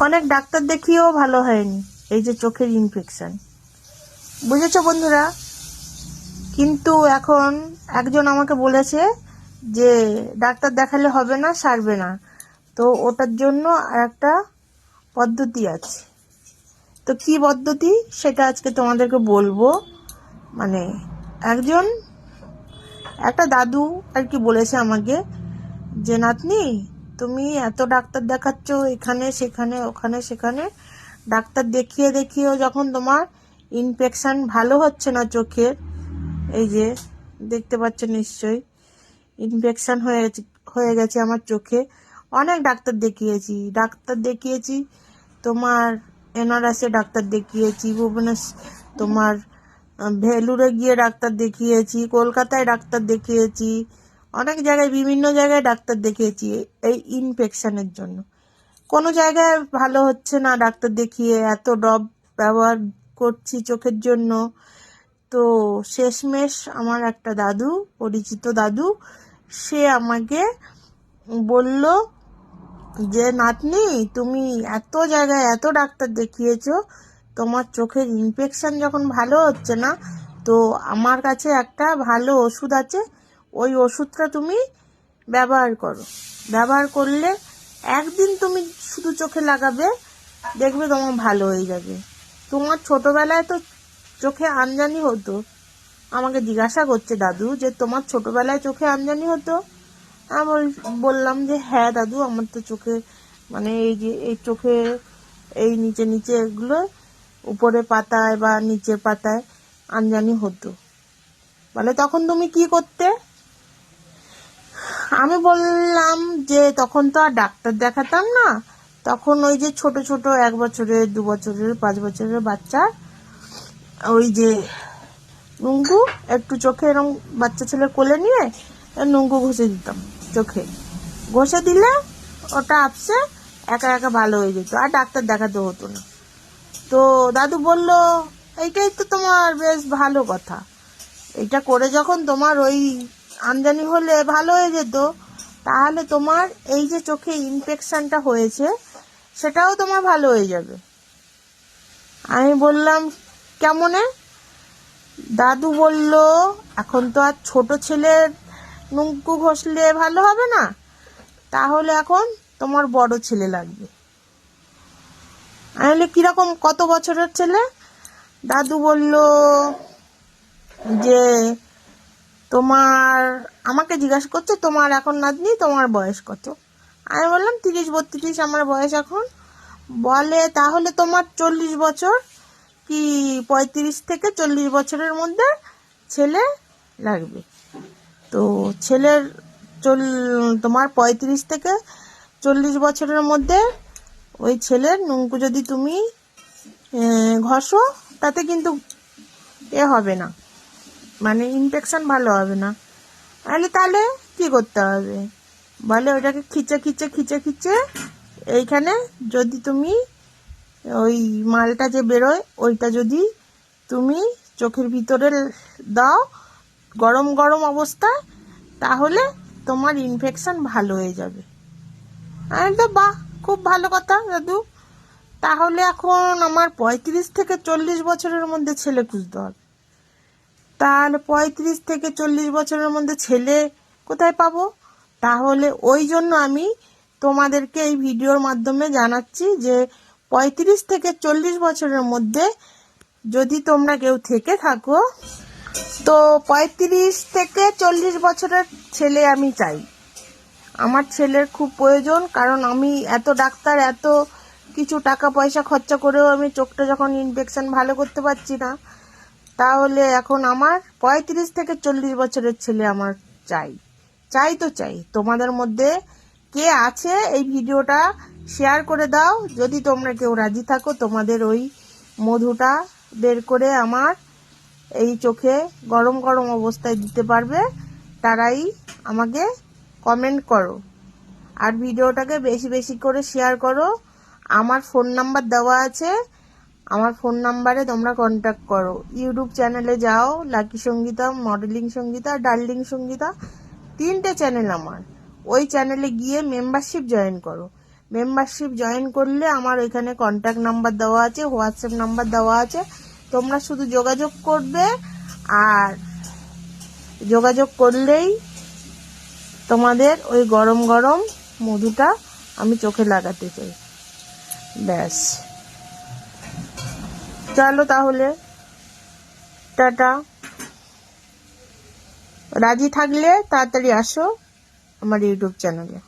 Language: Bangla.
অনেক ডাক্তার দেখিয়েও ভালো হয়নি, এই যে চোখের ইনফেকশন বুঝেছ বন্ধুরা? কিন্তু এখন একজন আমাকে বলেছে যে, ডাক্তার দেখালে হবে না, সারবে না। তো ওটার জন্য আর একটা পদ্ধতি আছে। তো কি পদ্ধতি? সেটা আজকে তোমাদেরকে বলব। মানে একজন, একটা দাদু আর কি বলেছে আমাকে যে, নাতনি তুমি এত ডাক্তার দেখাচ্ছ এখানে, সেখানে, ওখানে, সেখানে। ডাক্তার দেখিয়ে দেখিয়েও যখন তোমার ইনফেকশন ভালো হচ্ছে না চোখের এই যে দেখতে পাচ্ছ নিশ্চয়ই ইনফেকশন হয়ে গেছে হয়ে গেছে আমার চোখে। অনেক ডাক্তার দেখিয়েছি ডাক্তার দেখিয়েছি, তোমার এনআরএসে ডাক্তার দেখিয়েছি ভুবনেশ্বর তোমার ভেলুরে গিয়ে ডাক্তার দেখিয়েছি, কলকাতায় ডাক্তার দেখিয়েছি। অনেক জায়গায়, বিভিন্ন জায়গায় ডাক্তার দেখিয়েছি এই ইনফেকশনের জন্য। কোনো জায়গায় ভালো হচ্ছে না ডাক্তার দেখিয়ে, এত ডব ব্যবহার করছি চোখের জন্য। তো শেষমেশ আমার একটা দাদু, পরিচিত দাদু, সে আমাকে বলল যে, নাতনি, তুমি এত জায়গায় এত ডাক্তার দেখিয়েছো, তোমার চোখের ইনফেকশন যখন ভালো হচ্ছে না, তো আমার কাছে একটা ভালো ওষুধ আছে ওই ওষুধটা তুমি ব্যবহার করো। ব্যবহার করলে একদিন তুমি শুধু চোখে লাগাবে, দেখবে তোমার ভালো হয়ে যাবে। তোমার ছোটবেলায় তো চোখে আনজানি হতো। আমাকে জিজ্ঞাসা করছে, দাদু, যে তোমার ছোটবেলায় চোখে আনজানি হতো? আমি বল- বললাম যে হ্যাঁ দাদু, আমার তো চোখে মানে এই যে, এই চোখে, এই নিচে নিচে এগুলো, উপরে পাতায় বা নিচের পাতায় আনজানি হতো। বলে, তখন তুমি কি করতে আমি বললাম যে তখন তো আর ডাক্তার দেখাতাম না। তখন ওই যে ছোট ছোট এক বছরের, দু বছরের, পাঁচ বছরের বাচ্চা, ওই যে নুঙ্গু, একটু চোখে এরকম বাচ্চা ছেলে কোলে নিয়ে নুঙ্গু ঘষে দিতাম চোখে। ঘষে দিলে ওটা আপসে একা একা ভালো হয়ে যেত, আর ডাক্তার দেখাতে হতো না। তো দাদু বলল, এইটাই তো তোমার বেশ ভালো কথা। এটা করে যখন তোমার ওই আমদানি হলে ভালো হয়ে যেত, তাহলে তোমার এই যে চোখে ইনফেকশনটা হয়েছে, সেটাও তোমার ভালো হয়ে যাবে। আমি বললাম, কেমনে? দাদু বলল, এখন তো আর ছোট ছেলের নুঙ্কু ঘষলে ভালো হবে না, তাহলে এখন তোমার বড় ছেলে লাগবে। আমি কীরকম, কত বছরের ছেলে? দাদু বলল যে তোমার, আমাকে জিজ্ঞাসা করছে, তোমার এখন নাতনি, তোমার বয়স কত? আমি বললাম, তিরিশ, বত্রিশ, আমার বয়স এখন। বলে, তাহলে তোমার চল্লিশ বছর, কি পঁয়ত্রিশ থেকে চল্লিশ বছরের মধ্যে ছেলে লাগবে? তো ছেলের চল, তোমার পঁয়ত্রিশ থেকে চল্লিশ বছরের মধ্যে ওই ছেলের নুঙ্কু যদি তুমি ঘষো, তাতে কিন্তু এ হবে না। মানে ইনফেকশন ভালো হবে না। তাহলে তাহলে কি করতে হবে? বলে ওটাকে খিচে খিচে খিচে খিচে এইখানে যদি তুমি ওই মালটা যে বেরোয়, ওইটা যদি তুমি চোখের ভিতরে দাও গরম গরম অবস্থায়, তাহলে তোমার ইনফেকশন ভালো হয়ে যাবে। আমি তো বাহ, খুব ভালো কথা দাদু। তাহলে এখন আমার পঁয়ত্রিশ থেকে চল্লিশ বছরের মধ্যে ছেলে খুঁজতে হবে। তাহলে পঁয়ত্রিশ থেকে চল্লিশ বছরের মধ্যে ছেলে কোথায় পাবো? তাহলে ওই জন্য আমি তোমাদেরকে এই ভিডিওর মাধ্যমে জানাচ্ছি যে পঁয়ত্রিশ থেকে চল্লিশ বছরের মধ্যে যদি তোমরা কেউ থেকে থাকো, তো পঁয়ত্রিশ থেকে চল্লিশ বছরের ছেলে আমি চাই। আমার ছেলের খুব প্রয়োজন, কারণ আমি এত ডাক্তার, এত কিছু টাকা পয়সা খরচা করেও আমি চোখটা যখন ইনফেকশন ভালো করতে পারছি না তাহলে এখন আমার পঁয়ত্রিশ থেকে চল্লিশ বছরের ছেলে আমার চাই। চাই তো চাই। তোমাদের মধ্যে কে আছে এই ভিডিওটা শেয়ার করে দাও। যদি তোমরা কেউ রাজি থাকো, তোমাদের ওই মধুটা বের করে আমার এই চোখে গরম গরম অবস্থায় দিতে পারবে, তারাই আমাকে কমেন্ট করো। আর ভিডিওটাকে বেশি বেশি করে শেয়ার করো। আমার ফোন নাম্বার দেওয়া আছে। আমার ফোন নাম্বারে তোমরা কন্ট্যাক্ট করো। ইউটিউব চ্যানেলে যাও, lucky Sangeeta modelling Sangeeta darling Sangeeta, তিনটে চ্যানেল আমার। ওই চ্যানেলে গিয়ে মেম্বারশিপ জয়েন করো। মেম্বারশিপ জয়েন করলে আমার ওইখানে কন্ট্যাক্ট নাম্বার দেওয়া আছে হোয়াটসঅ্যাপ নাম্বার দেওয়া আছে। তোমরা শুধু যোগাযোগ করবে আর যোগাযোগ করলেই তোমাদের ওই গরম গরম মধুটা আমি চোখে লাগাতে চাই। ব্যাস। চলো তাহলে। টাটা। রাজি থাকলে তাড়াতাড়ি আসো আমার ইউটিউব চ্যানেলে।